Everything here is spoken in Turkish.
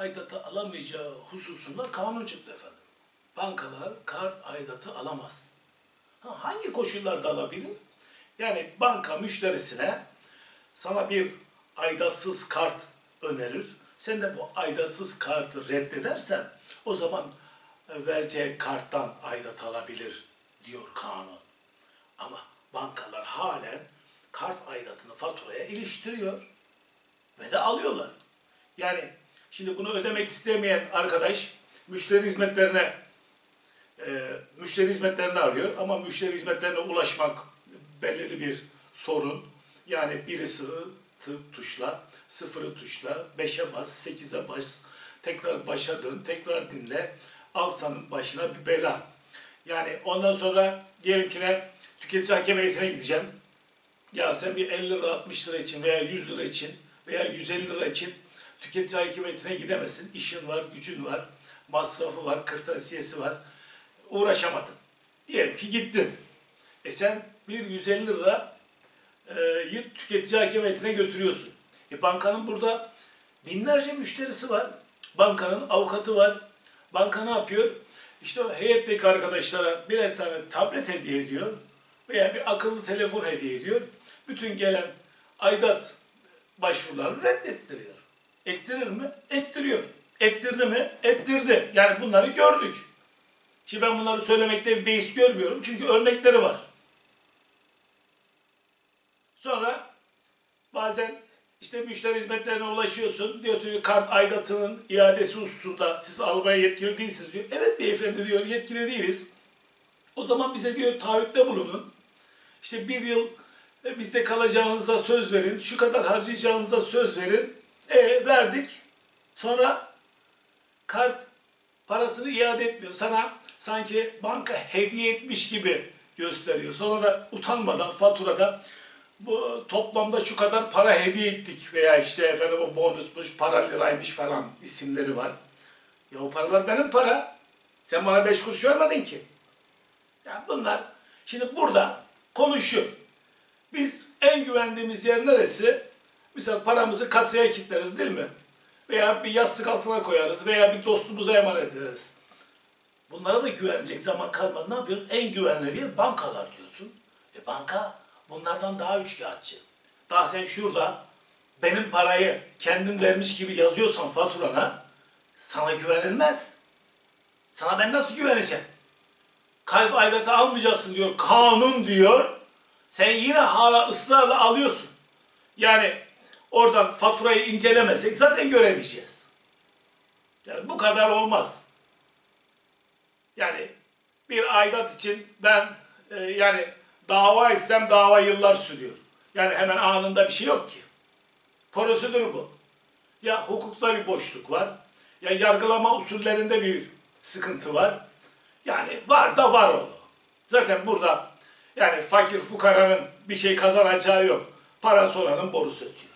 aidatı alamayacağı hususunda kanun çıktı efendim. Bankalar kart aidatı alamaz. Ha, hangi koşullarda alabilir? Yani banka müşterisine sana bir aidatsız kart önerir. Sen de bu aidatsız kartı reddedersen o zaman e, vereceği karttan aidat alabilir diyor kanun. Ama bankalar halen kart aidatını faturaya iliştiriyor ve de alıyorlar. Yani şimdi bunu ödemek istemeyen arkadaş müşteri hizmetlerine e, müşteri hizmetlerini arıyor ama müşteri hizmetlerine ulaşmak belirli bir sorun. Yani birisi tuşla, sıfırı tuşla, beşe bas, sekize bas, tekrar başa dön, tekrar dinle, alsanın başına bir bela. Yani ondan sonra diyelim ki ne, tüketici hakem heyetine gideceğim. Ya sen bir 50 lira 60 lira için veya 100 lira için veya 150 lira için tüketici hakem heyetine gidemezsin. İşin var, gücün var, masrafı var, kırtasiyesi var. Uğraşamadın. Diyelim ki gittin. E sen bir 150 lira e, tüketici hakem heyetine götürüyorsun. E bankanın burada binlerce müşterisi var. Bankanın avukatı var. Banka ne yapıyor? İşte heyetteki arkadaşlara birer tane tablet hediye ediyor veya bir akıllı telefon hediye ediyor. Bütün gelen aidat başvurularını reddettiriyor. Ettirir mi? Ettiriyor. Ettirdi mi? Ettirdi. Yani bunları gördük. Şimdi ben bunları söylemekte bir beis görmüyorum. Çünkü örnekleri var. Sonra bazen işte müşteri hizmetlerine ulaşıyorsun. Diyorsun ki kart aidatının iadesi hususunda siz almaya yetkili değilsiniz diyor. Evet beyefendi diyor yetkili değiliz. O zaman bize diyor taahhütte bulunun. İşte bir yıl e, bizde kalacağınıza söz verin. Şu kadar harcayacağınıza söz verin. E verdik. Sonra kart parasını iade etmiyor. Sana sanki banka hediye etmiş gibi gösteriyor. Sonra da utanmadan faturada bu toplamda şu kadar para hediye ettik veya işte efendim o bonusmuş, para liraymış falan isimleri var. Ya o paralar benim para. Sen bana beş kuruş vermedin ki. Yani bunlar şimdi burada konu. Biz en güvendiğimiz yer neresi? Misal paramızı kasaya kilitleriz değil mi? Veya bir yastık altına koyarız veya bir dostumuza emanet ederiz. Bunlara da güvenecek zaman kalmadı. Ne yapıyoruz? En güvenilir yer bankalar diyorsun. E banka bunlardan daha üçkağıtçı. Daha sen şurada benim parayı kendim vermiş gibi yazıyorsan faturana sana güvenilmez. Sana ben nasıl güveneceğim? Kayıp aidatı almayacaksın diyor. Kanun diyor. Sen yine hala ısrarla alıyorsun. Yani oradan faturayı incelemesek zaten göremeyeceğiz. Yani bu kadar olmaz. Yani bir aidat için ben e, yani dava etsem dava yıllar sürüyor. Yani hemen anında bir şey yok ki. Prosedür bu. Ya hukukta bir boşluk var. Ya yargılama usullerinde bir sıkıntı var. Yani var da var onu. Zaten burada yani fakir fukaranın bir şey kazanacağı yok. Para soranın borusu ötüyor.